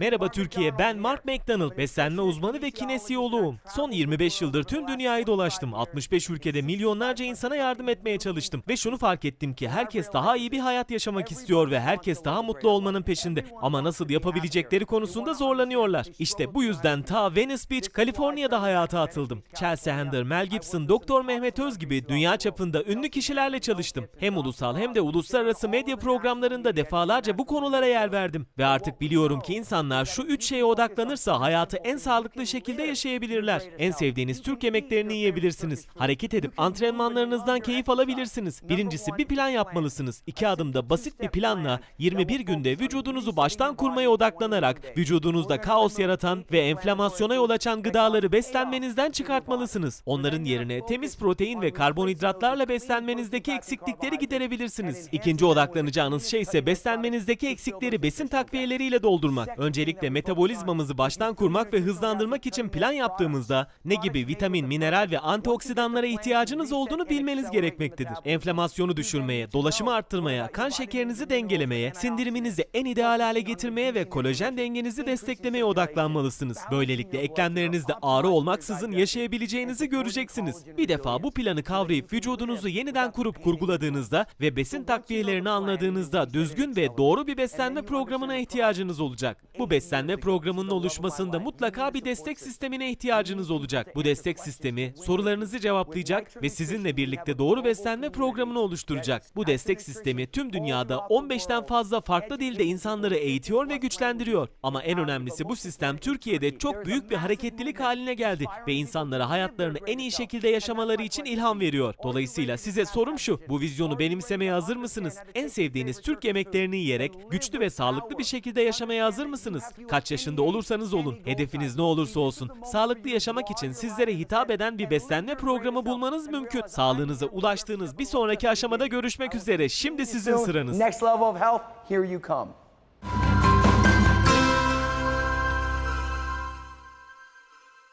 Merhaba Türkiye, ben Mark McDonald, beslenme uzmanı ve kinesiyoloğum. Son 25 yıldır tüm dünyayı dolaştım. 65 ülkede milyonlarca insana yardım etmeye çalıştım. Ve şunu fark ettim ki herkes daha iyi bir hayat yaşamak istiyor ve herkes daha mutlu olmanın peşinde. Ama nasıl yapabilecekleri konusunda zorlanıyorlar. İşte bu yüzden ta Venice Beach, Kaliforniya'da hayata atıldım. Chelsea Handler, Mel Gibson, Doktor Mehmet Öz gibi dünya çapında ünlü kişilerle çalıştım. Hem ulusal hem de uluslararası medya programlarında defalarca bu konulara yer verdim. Ve artık biliyorum ki insanlar şu üç şeye odaklanırsa hayatı en sağlıklı şekilde yaşayabilirler. En sevdiğiniz Türk yemeklerini yiyebilirsiniz. Hareket edip antrenmanlarınızdan keyif alabilirsiniz. Birincisi bir plan yapmalısınız. İki adımda basit bir planla 21 günde vücudunuzu baştan kurmaya odaklanarak vücudunuzda kaos yaratan ve enflamasyona yol açan gıdaları beslenmenizden çıkartmalısınız. Onların yerine temiz protein ve karbonhidratlarla beslenmenizdeki eksiklikleri giderebilirsiniz. İkinci odaklanacağınız şey ise beslenmenizdeki eksikleri besin takviyeleriyle doldurmak. Öncelikle metabolizmamızı baştan kurmak ve hızlandırmak için plan yaptığımızda ne gibi vitamin, mineral ve antioksidanlara ihtiyacınız olduğunu bilmeniz gerekmektedir. Enflamasyonu düşürmeye, dolaşımı arttırmaya, kan şekerinizi dengelemeye, sindiriminizi en ideal hale getirmeye ve kolajen dengenizi desteklemeye odaklanmalısınız. Böylelikle eklemlerinizde ağrı olmaksızın yaşayabileceğinizi göreceksiniz. Bir defa bu planı kavrayıp vücudunuzu yeniden kurup kurguladığınızda ve besin takviyelerini anladığınızda düzgün ve doğru bir beslenme programına ihtiyacınız olacak. Bu beslenme programının oluşmasında mutlaka bir destek sistemine ihtiyacınız olacak. Bu destek sistemi sorularınızı cevaplayacak ve sizinle birlikte doğru beslenme programını oluşturacak. Bu destek sistemi tüm dünyada 15'ten fazla farklı dilde insanları eğitiyor ve güçlendiriyor. Ama en önemlisi bu sistem Türkiye'de çok büyük bir hareketlilik haline geldi ve insanlara hayatlarını en iyi şekilde yaşamaları için ilham veriyor. Dolayısıyla size sorum şu, bu vizyonu benimsemeye hazır mısınız? En sevdiğiniz Türk yemeklerini yiyerek güçlü ve sağlıklı bir şekilde yaşamaya hazır mısınız? Kaç yaşında olursanız olun, hedefiniz ne olursa olsun, sağlıklı yaşamak için sizlere hitap eden bir beslenme programı bulmanız mümkün. Sağlığınıza ulaştığınız bir sonraki aşamada görüşmek üzere. Şimdi sizin sıranız.